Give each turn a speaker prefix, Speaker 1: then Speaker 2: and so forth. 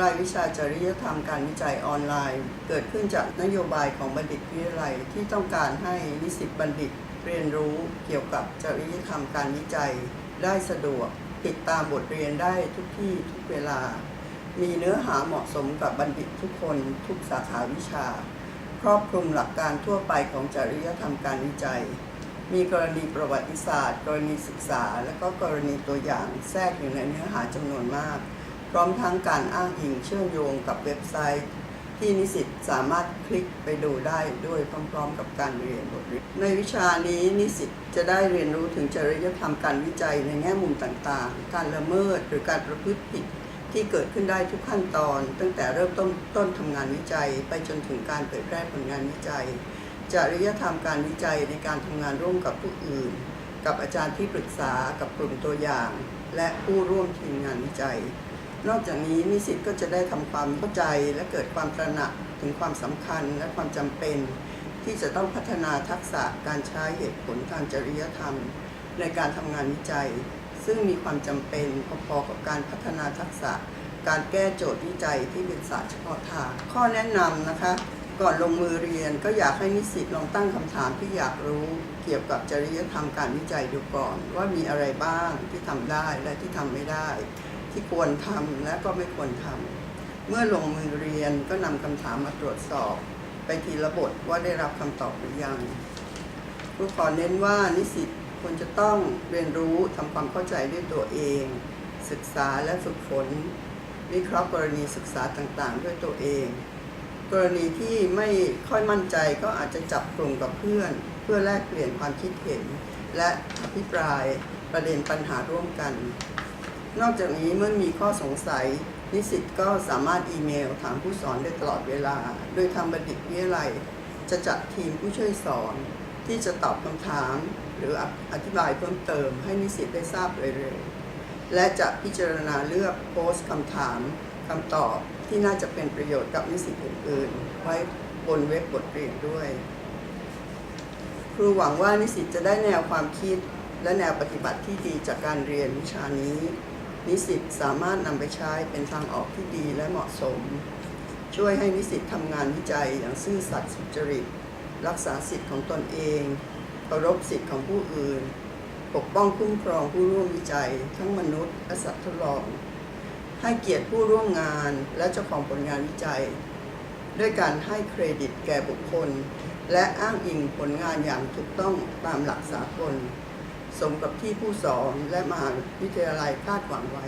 Speaker 1: รายวิชาจริยธรรมการวิจัยออนไลน์ เกิดขึ้นจากนโยบายของบัณฑิตวิทยาลัยที่ต้องการให้นิสิตบัณฑิตเรียนรู้เกี่ยวกับจริยธรรมการวิจัย ได้สะดวก ติดตามบทเรียนได้ทุกที่ทุกเวลา มีเนื้อหาเหมาะสมกับบัณฑิตทุกคนทุกสาขาวิชา ครอบคลุมหลักการทั่วไปของจริยธรรมการวิจัย มีกรณีประวัติศาสตร์ กรณีศึกษา และก็กรณีตัวอย่างแทรกอยู่ในเนื้อหาจำนวนมาก พร้อมทั้งการอ้างอิงเชื่อมโยงกับเว็บไซต์ ที่นิสิตสามารถคลิกไปดูได้ด้วยพร้อมๆ กับการเรียนบทเรียนในวิชานี้นิสิตจะได้เรียนรู้ถึงจริยธรรมการวิจัยในแง่มุมต่างๆ การละเมิดหรือการประพฤติผิดที่เกิดขึ้นได้ทุกขั้นตอน ตั้งแต่เริ่มต้นต้นทำงานวิจัย ไปจนถึงการเผยแพร่ผลงานวิจัย จริยธรรมการวิจัยในการทำงานร่วมกับผู้อื่น กับอาจารย์ที่ปรึกษากับกลุ่มตัวอย่าง และผู้ร่วมทีมงานวิจัย นอกจากนี้นิสิตก็จะได้ทำความเข้าใจและเกิดความตระหนักถึงความสำคัญและความจำเป็น ที่จะต้องพัฒนาทักษะการใช้เหตุผลทางจริยธรรม ในการทำงานวิจัย ซึ่งมีความจำเป็นพอๆกับการพัฒนาทักษะ การแก้โจทย์วิจัยที่เป็นศาสตร์เฉพาะทาง ข้อแนะนำนะคะ ก่อนลงมือเรียนก็อยากให้นิสิตลองตั้งคำถามที่อยากรู้ เกี่ยวกับจริยธรรมการวิจัยดูก่อน ว่ามีอะไรบ้างที่ทำได้และที่ทำไม่ได้ ที่ควรทำและก็ไม่ควรทำเมื่อลงมือเรียนก็นำคำถามมาตรวจสอบ ไปทีละบทว่าได้รับคำตอบหรือยังครูขอเน้นว่านิสิตควรจะต้องเรียนรู้ทำความเข้าใจด้วยตัวเอง ศึกษาและฝึกฝนวิเคราะห์กรณีศึกษาต่างๆ ด้วยตัวเอง กรณีที่ไม่ค่อยมั่นใจก็อาจจะจับกลุ่มกับเพื่อน เพื่อแลกเปลี่ยนความคิดเห็น และอภิปรายประเด็นปัญหาร่วมกัน นอกจากนี้เมื่อมีข้อสงสัย นิสิตก็สามารถอีเมลถามผู้สอนได้ตลอดเวลา โดยทางบัณฑิตวิทยาลัยจะจัดทีมผู้ช่วยสอน ที่จะตอบคำถาม หรืออธิบายเพิ่มเติม ให้นิสิตได้ทราบเร็วๆและจะพิจารณาเลือกโพสต์คำถามคำตอบที่น่าจะเป็นประโยชน์กับนิสิตอื่นๆ ไว้บนเว็บบทเรียนด้วย ครูหวังว่านิสิตจะได้แนวความคิดและแนวปฏิบัติที่ดีจากการเรียนวิชานี้ นิสิตสามารถนำไปใช้เป็นทางออกที่ดีและเหมาะสม ช่วยให้นิสิตทำงานวิจัยอย่างซื่อสัตย์สุจริต รักษาสิทธิ์ของตนเองเคารพสิทธิ์ของผู้อื่น ปกป้องคุ้มครองผู้ร่วมวิจัย ทั้งมนุษย์และสัตว์ทดลอง ให้เกียรติผู้ร่วมงานและเจ้าของผลงานวิจัย ด้วยการให้เครดิตแก่บุคคล และอ้างอิงผลงานอย่างถูกต้องตามหลักสากล สมกับที่ผู้สอนและมหาวิทยาลัยคาดหวังไว้